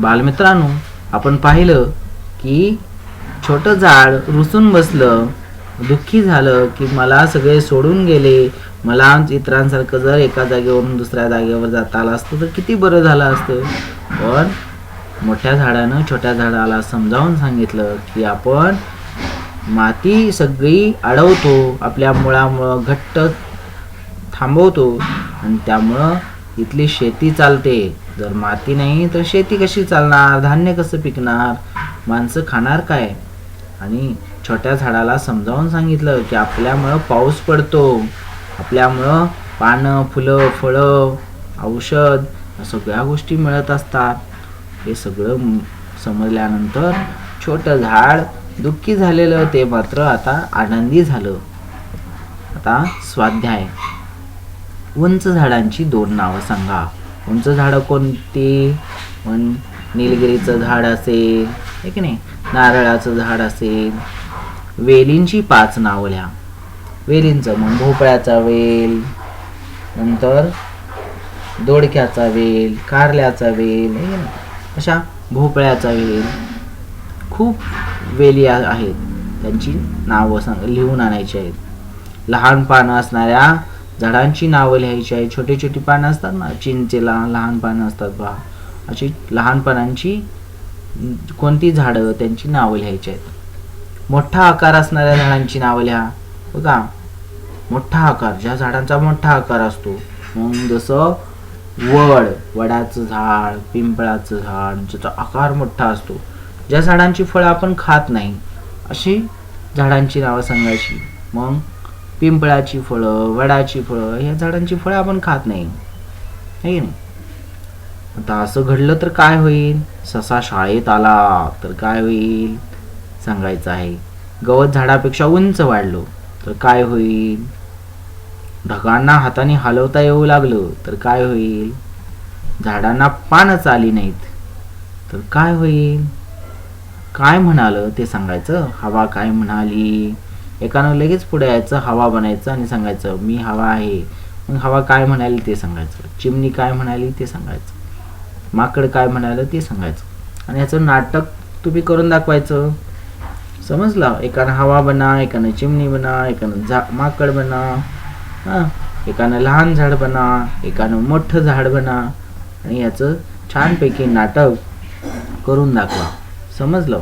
बालमित्रांनो आपण पाहिलं की छोटं झाड रुसून बसलं दुःखी झालं की मला सगळे सोडून गेले. मला इतरांसारखं जर एका जागेवरून दुसऱ्या जागेवर जाता आलं असतं तर किती बरं झालं असतं. पण मोठ्या झाडानं छोट्या झाडाला समजावून सांगितलं की आपण माती सगळी अडवतो आपल्या मुळामुळं घट्ट थांबवतो आणि त्यामुळं इथली शेती चालते. जर माती नाही तर शेती कशी चालणार? धान्य कसं पिकणार? माणसं खाणार काय? आणि छोट्या झाडाला समजावून सांगितलं की आपल्यामुळं पाऊस पडतो. आपल्यामुळं पानं फुलं फळं औषध या सगळ्या गोष्टी मिळत असतात. हे सगळं समजल्यानंतर छोटं झाड दुःखी झालेलं ते मात्र आता आनंदी झालं. आता स्वाध्याय. उंच झाडांची दोन नावं सांगा. उंच झाडं कोणती? पण निलगिरीचं झाड असेल हे की नाही? नारळाचं झाड असेल. वेलींची पाच नावं लिहा वेलींचं मग भोपळ्याचा वेल नंतर दोडक्याचा वेल कारल्याचा वेल हे अशा भोपळ्याचा वेल. खूप वेली आहेत. त्यांची नावं सांग लिहून आणायची आहेत. लहान पानं असणाऱ्या झाडांची नावं लिहायची आहेत छोटी छोटी पानं असतात ना चिंचेला लहान पानं असतात बा. अशी लहान पानांची कोणती झाडं त्यांची नावं लिहायची आहेत? मोठा आकार असणाऱ्या झाडांची नावं लिहा. बघा. मोठा आकार ज्या झाडांचा मोठा आकार असतो मग जसं वड वडाचं झाड पिंपळाचं झाड ज्याचा आकार मोठा असतो ज्या झाडांची फळं आपण खात नाही अशी झाडांची नावं सांगायची. मग पिंपळाची फळं वडाची फळं ह्या झाडांची फळं आपण खात नाही. नाही आता असं घडलं तर काय होईल? ससा शाळेत आला तर काय होईल? सांगायचं आहे. गवत झाडापेक्षा उंच वाढलो तर काय होईल? ढगांना हाताने हलवता येऊ लागलं तर काय होईल? झाडांना पानच आली नाहीत तर काय होईल? काय म्हणालं ते सांगायचं? हवा काय म्हणाली? एकानं लगेच पुढे यायचं हवा बनायचं आणि सांगायचं मी हवा आहे. मग हवा काय म्हणाली ते सांगायचं. चिमणी काय म्हणाली ते सांगायचं. माकड काय म्हणालं ते सांगायचं. आणि याचं नाटक तुम्ही करून दाखवायचं. समजलं? एकानं हवा बना एकानं चिमणी बना एकानं झा माकड बना हां. एकानं लहान झाड बना एकानं मोठं झाड बना. आणि याचं छानपैकी नाटक करून दाखवा. समजलं?